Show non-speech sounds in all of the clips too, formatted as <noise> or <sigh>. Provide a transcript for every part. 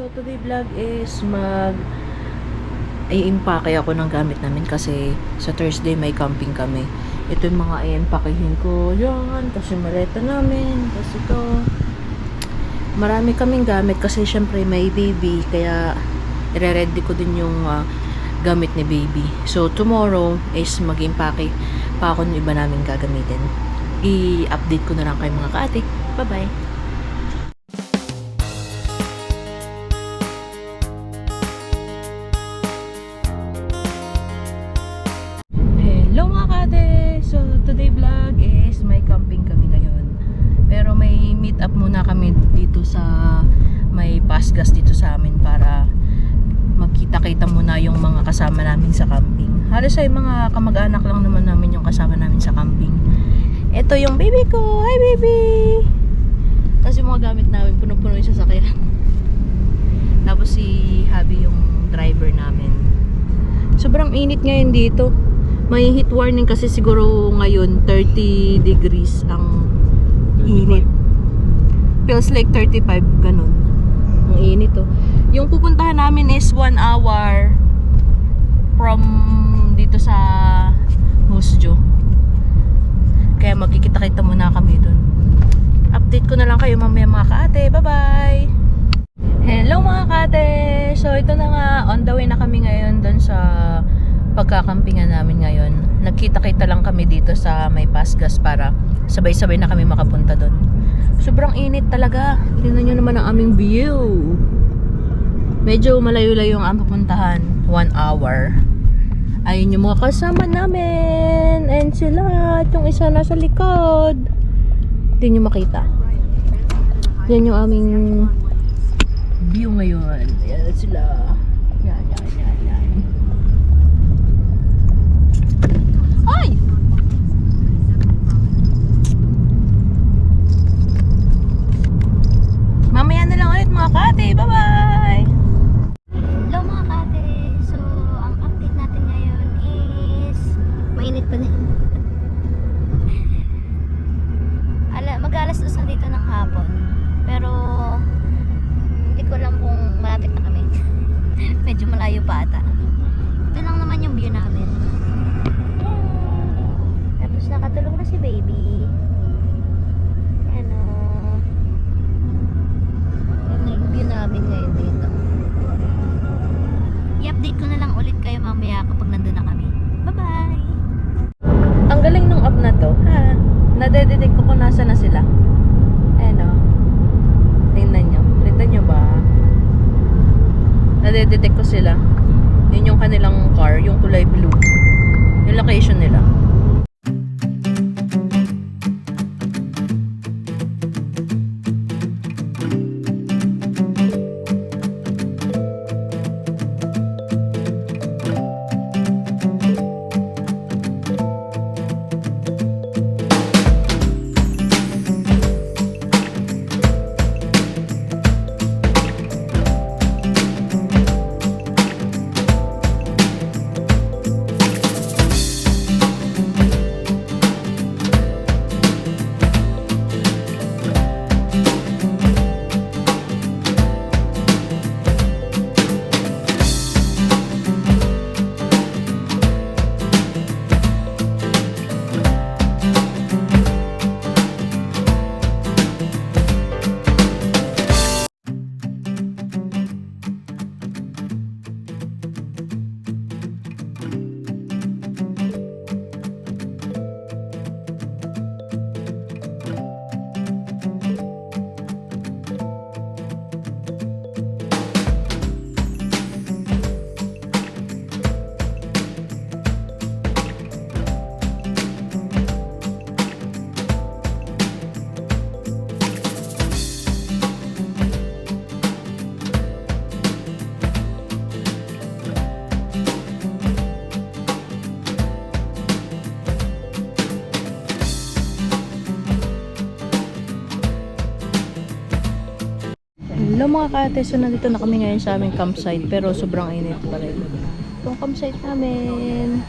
So today vlog is mag i-impake ako ng gamit namin kasi sa Thursday may camping kami. Ito yung mga i-impakehin ko. Yan. Tapos yung maleta namin. Tapos ito. Marami kaming gamit kasi syempre may baby. Kaya ire-ready ko din yung ah, gamit ni baby. So tomorrow is mag-impake pa ako ng iba namin gagamitin. I-update ko na lang kayo mga kaate. Bye-bye! Kasama namin sa camping. Halos ay mga kamag-anak lang naman namin yung kasama namin sa camping. Ito yung baby ko! Hi baby! Tapos yung mga gamit namin, puno-puno yung sasakyan. <laughs> Tapos si Habi yung driver namin. Sobrang init ngayon dito. May heat warning kasi siguro ngayon 30 degrees ang init. Feels like 35 ganun. Ang init oh. Yung pupuntahan namin is 1 hour from dito sa Musjo. Kaya magkikita-kita muna kami dun. Update ko na lang kayo mamaya mga kaate. Bye-bye! Hello mga kate! So ito na nga, on the way na kami ngayon doon sa pagkakampingan namin ngayon. Nagkita-kita lang kami dito sa may Pasgas para sabay-sabay na kami makapunta doon. Sobrang init talaga. Tingnan nyo naman ang aming view. Medyo malayo-layo ang aming pupuntahan. One hour. Ayun yung mga kasama namin. And sila. Yung isa nasa likod. Hindi nyo makita. Yan yung aming view ngayon. Ayan sila. Yan, yan, yan, yan. Ay! Mamaya na lang ulit mga kate. Bye-bye! Hello Nadedetect ko sila. Yun yung kanilang car, yung kulay blue. Yung location nila. Mga kate, so nandito na kami ngayon sa aming campsite pero sobrang init pa rin. Itong campsite namin.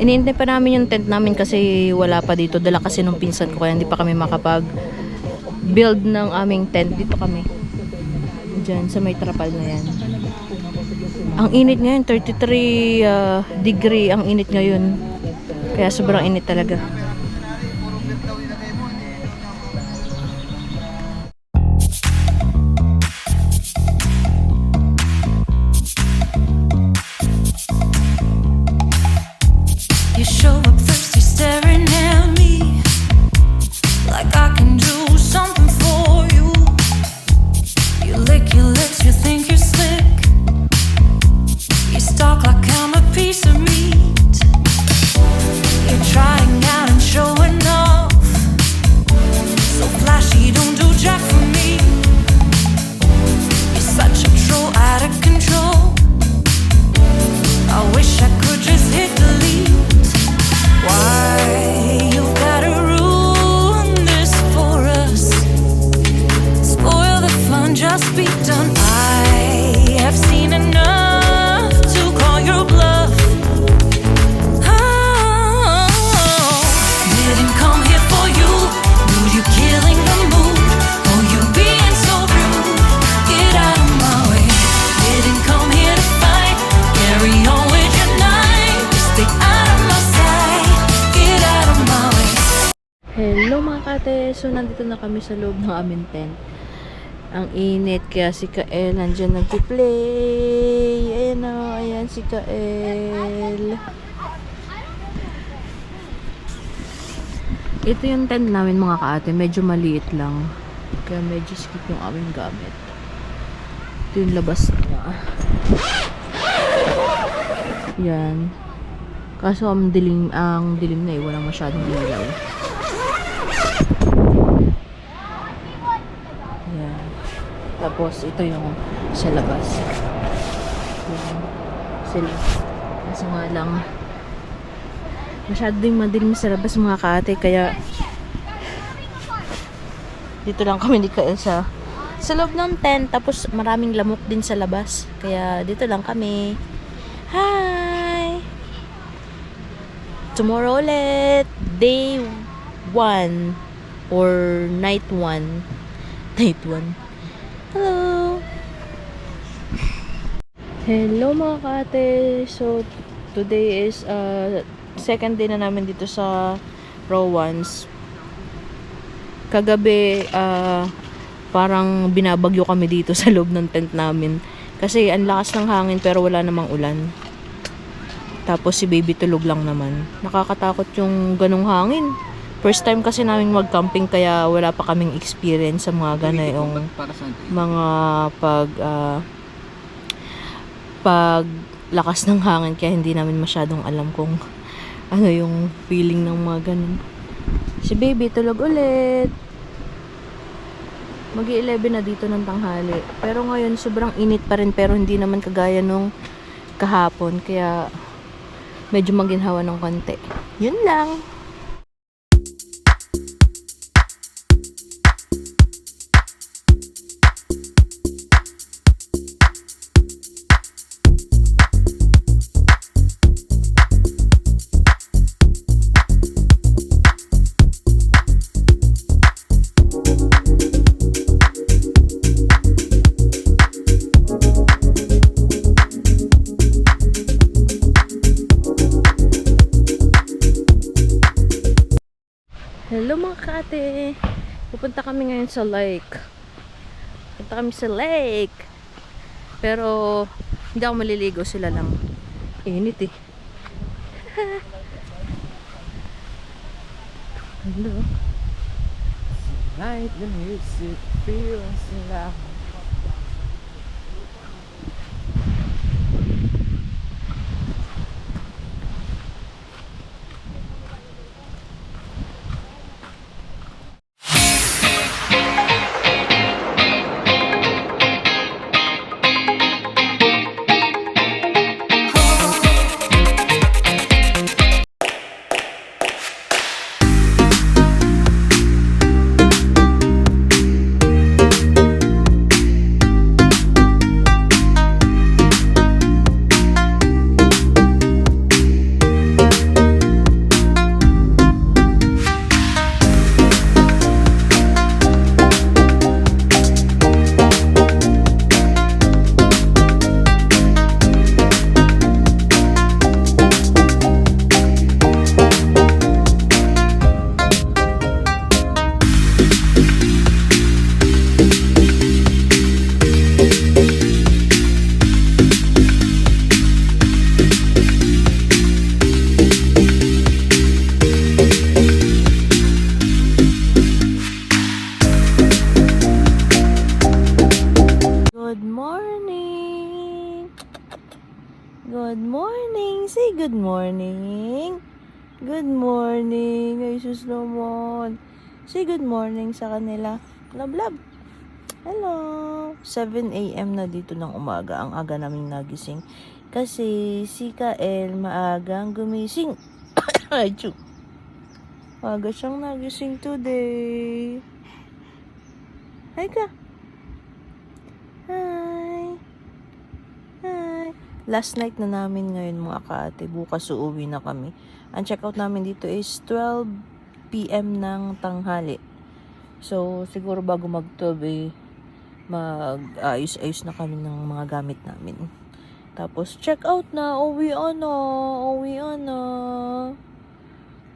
Iniintay pa namin yung tent namin kasi wala pa dito. Dala kasi nung pinsan ko kaya hindi pa kami makapag build ng aming tent. Dito kami. Diyan sa may trapal na yan. Ang init ngayon, 33 ah, degree ang init ngayon. Kaya sobrang init talaga. Kate! So, nandito na kami sa loob ng aming tent. Ang init, kaya si Kael nandyan nagpi-play. Ayan o, ayan si Kael. Ito yung tent namin mga kaate. Medyo maliit lang. Kaya medyo skip yung aming gamit. Ito yung labas niya. Yan. Kaso ang dilim, ang dilim na eh. Walang masyadong ilaw. Yan. Tapos, ito yung sa labas. Yan. Sila. Kaso nga lang, masyado ding madilim sa labas mga kaate, kaya dito lang kami ni Kael sa sa loob ng tent, tapos maraming lamok din sa labas. Kaya dito lang kami. Hi! Tomorrow ulit, day 1 or night 1. Night 1. Hello! Hello mga kate! So, today is uh, second day na namin dito sa Rowans. Kagabi, uh, parang binabagyo kami dito <laughs> sa loob ng tent namin. Kasi ang lakas ng hangin pero wala namang ulan. Tapos si baby tulog lang naman. Nakakatakot yung ganong hangin. First time kasi namin mag-camping kaya wala pa kaming experience sa mga ganayong mga pag ah, pag lakas ng hangin kaya hindi namin masyadong alam kung <laughs> ano yung feeling ng mga ganun. Si baby tulog ulit. mag 11 na dito ng tanghali. Pero ngayon sobrang init pa rin pero hindi naman kagaya nung kahapon kaya medyo maginhawa ng konti. Yun lang. Hello mga kate! Pupunta kami ngayon sa lake. Pupunta kami sa lake. Pero, hindi ako maliligo sila lang. Init eh. <laughs> Hello. Light the music feels loud. Good morning. Good morning. Ay, sus naman. Say good morning sa kanila. Love, love. Hello. 7 a.m. na dito ng umaga. Ang aga naming nagising. Kasi si Kael maagang gumising. <coughs> Ay. Maaga siyang nagising today. Hi ka. Hi. Hi. Last night na namin ngayon mga kaate. Bukas uuwi na kami. Ang checkout namin dito is 12 p.m. ng tanghali. So, siguro bago mag-12 eh, mag-ayos-ayos na kami ng mga gamit namin. Tapos, check out na. Uwi na. Uwi na.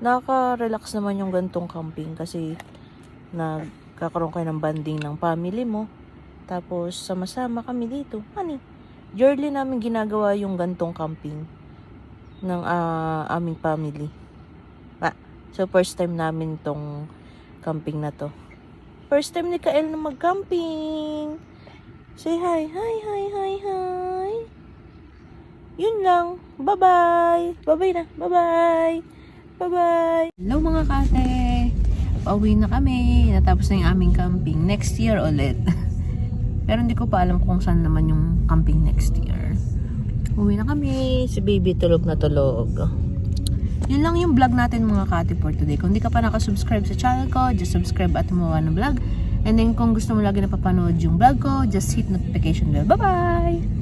Nakaka-relax naman yung gantong camping kasi nagkakaroon kayo ng banding ng family mo. Tapos, sama-sama kami dito. Honey, yearly namin ginagawa yung gantong camping ng ah, aming family. So, first time namin tong camping na to. First time ni Kael na mag-camping. Say hi, hi, hi, hi, hi. Yun lang. Bye-bye. Bye-bye na. Bye-bye. Bye-bye. Hello mga kate. Pauwi na kami. Natapos na yung aming camping. Next year ulit. <laughs> Pero hindi ko pa alam kung saan naman yung camping next year. Uwi na kami. Si baby tulog na tulog. Yun lang yung vlog natin mga kate for today. Kung di ka pa nakasubscribe sa channel ko, just subscribe at Moa na vlog. And then kung gusto mo lagi napapanood yung vlog ko, just hit notification bell. Bye-bye!